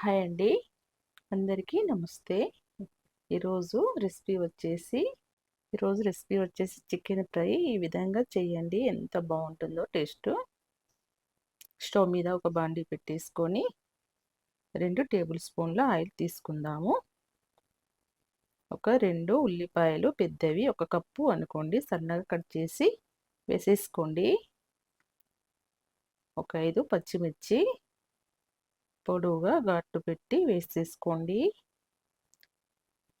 Hi అండి. అందరికీ నమస్తే. ఈరోజు రెసిపీ వచ్చేసి ఈరోజు రెసిపీ వచ్చేసి చికెన్ ఫ్రై. ఈ విధంగా చేయండి ఎంత బాగుంటుందో టేస్ట్. స్టవ్ మీద ఒక బాండీ పెట్టేసుకొని రెండు టేబుల్ స్పూన్ల ఆయిల్ తీసుకుందాము. ఒక రెండు ఉల్లిపాయలు పెద్దవి ఒక కప్పు అనుకోండి. సన్నగా కట్ చేసి వేసేసుకోండి. ఒక ఐదు పచ్చిమిర్చి పొడవుగా ఘాటు పెట్టి వేసేసుకోండి.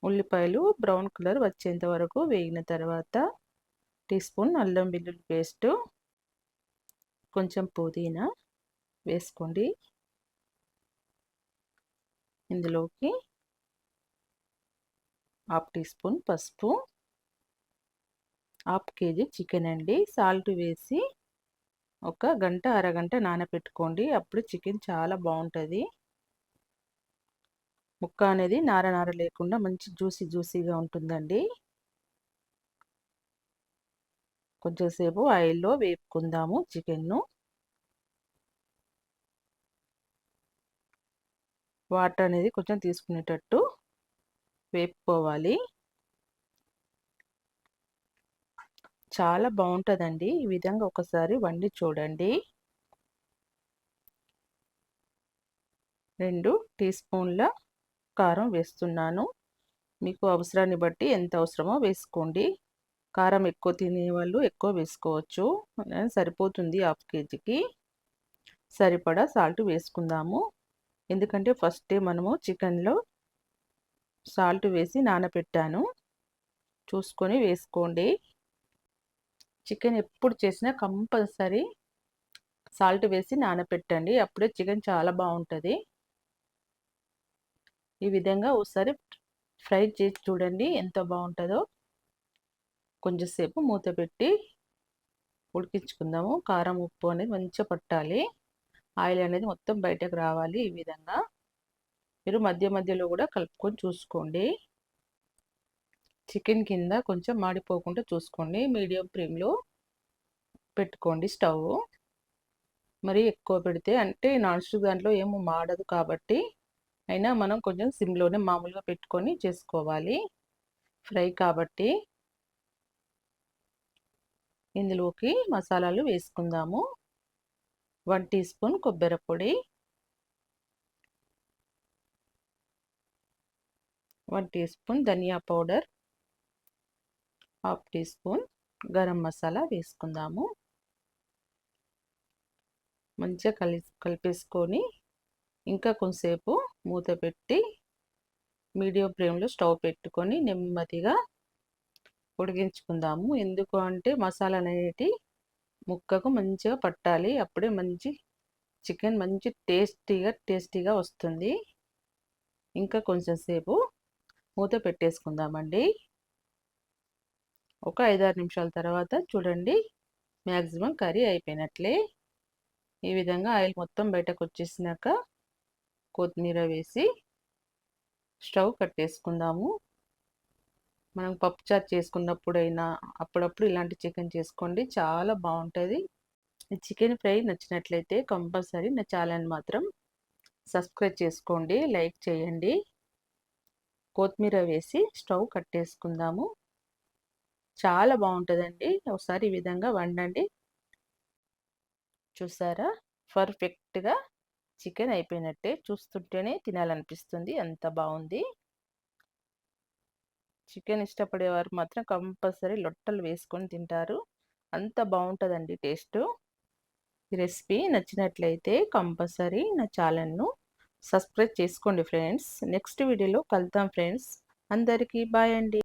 ఉల్లిపాయలు బ్రౌన్ కలర్ వచ్చేంత వరకు వేగిన తర్వాత టీ స్పూన్ అల్లం వెల్లుల్లి పేస్ట్ కొంచెం పుదీనా వేసుకోండి. ఇందులోకి హాఫ్ టీ స్పూన్ పసుపు హాఫ్ కేజీ చికెన్ అండి. సాల్ట్ వేసి ఒక గంట అరగంట నానబెట్టుకోండి అప్పుడు చికెన్ చాలా బాగుంటుంది. ముక్క అనేది నార నార లేకుండా మంచి జ్యూసీ జ్యూసీగా ఉంటుందండి. కొంచెంసేపు ఆయిల్లో వేపుకుందాము చికెన్ను. వాటర్ అనేది కొంచెం తీసుకునేటట్టు వేపుకోవాలి. చాలా బాగుంటుందండి ఈ విధంగా ఒకసారి వండి చూడండి. రెండు టీ స్పూన్ల కారం వేస్తున్నాను. మీకు అవసరాన్ని బట్టి ఎంత అవసరమో వేసుకోండి. కారం ఎక్కువ తినే వాళ్ళు ఎక్కువ వేసుకోవచ్చు. సరిపోతుంది హాఫ్ కేజీకి. సరిపడా సాల్ట్ వేసుకుందాము. ఎందుకంటే ఫస్ట్ మనము చికెన్లో సాల్ట్ వేసి నానబెట్టాను చూసుకొని వేసుకోండి. చికెన్ ఎప్పుడు చేసినా కంపల్సరీ సాల్ట్ వేసి నానపెట్టండి. అప్పుడే చికెన్ చాలా బాగుంటుంది. ఈ విధంగా ఒకసారి ఫ్రై చేసి చూడండి ఎంత బాగుంటుందో. కొంచెంసేపు మూత పెట్టి ఉడికించుకుందాము. కారం ఉప్పు అనేది మంచిగా పట్టాలి. ఆయిల్ అనేది మొత్తం బయటకు రావాలి ఈ విధంగా. మీరు మధ్య మధ్యలో కూడా కలుపుకొని చూసుకోండి. చికెన్ కింద కొంచెం మాడిపోకుండా చూసుకోండి. మీడియం ఫ్లేమ్లో పెట్టుకోండి స్టవ్. మరి ఎక్కువ పెడితే అంటే నాన్ స్టిక్ దాంట్లో ఏమో మాడదు కాబట్టి అయినా మనం కొంచెం సిమ్లోనే మామూలుగా పెట్టుకొని చేసుకోవాలి. ఫ్రై కాబట్టి ఇందులోకి మసాలాలు వేసుకుందాము. వన్ టీ స్పూన్ కొబ్బరి పొడి. వన్ టీ స్పూన్ ధనియా powder. Half teaspoon garam masala వేసుకుందాము. మంచిగా కలి కలిపేసుకొని ఇంకా కొంతసేపు మూత పెట్టి మీడియం ఫ్లేమ్లో స్టవ్ పెట్టుకొని నెమ్మదిగా ఉడికించుకుందాము. ఎందుకు అంటే మసాలా అనేది ముక్కకు మంచిగా పట్టాలి. అప్పుడే మంచి చికెన్ మంచి టేస్టీగా టేస్టీగా వస్తుంది. ఇంకా కొంచెం సేపు మూత పెట్టేసుకుందామండి. ఒక ఐదారు నిమిషాల తర్వాత చూడండి మ్యాక్సిమం కర్రీ అయిపోయినట్లే. ఈ విధంగా ఆయిల్ మొత్తం బయటకు వచ్చేసినాక కొత్తిమీర వేసి స్టవ్ కట్టేసుకుందాము. మనం పప్పుచారు చేసుకున్నప్పుడైనా అప్పుడప్పుడు ఇలాంటి చికెన్ చేసుకోండి చాలా బాగుంటుంది. చికెన్ ఫ్రై నచ్చినట్లయితే కంపల్సరీ నా ఛానల్ మాత్రం సబ్స్క్రైబ్ చేసుకోండి లైక్ చేయండి. కొత్తిమీర వేసి స్టవ్ కట్టేసుకుందాము. చాలా బాగుంటుందండి. ఒకసారి ఈ విధంగా వండండి. చూసారా? పర్ఫెక్ట్గా చికెన్ అయిపోయినట్టే చూస్తుంటేనే తినాలనిపిస్తుంది. అంత బాగుంది. చికెన్ ఇష్టపడేవారు మాత్రం కంపల్సరీ లొట్టలు వేసుకొని తింటారు. అంత బాగుంటుందండి టేస్ట్. ఈ రెసిపీ నచ్చినట్లయితే కంపల్సరీ నా ఛానల్ను సబ్స్క్రైబ్ చేసుకోండి ఫ్రెండ్స్. నెక్స్ట్ వీడియోలో కలుద్దాం ఫ్రెండ్స్. అందరికీ బాయ్ అండి.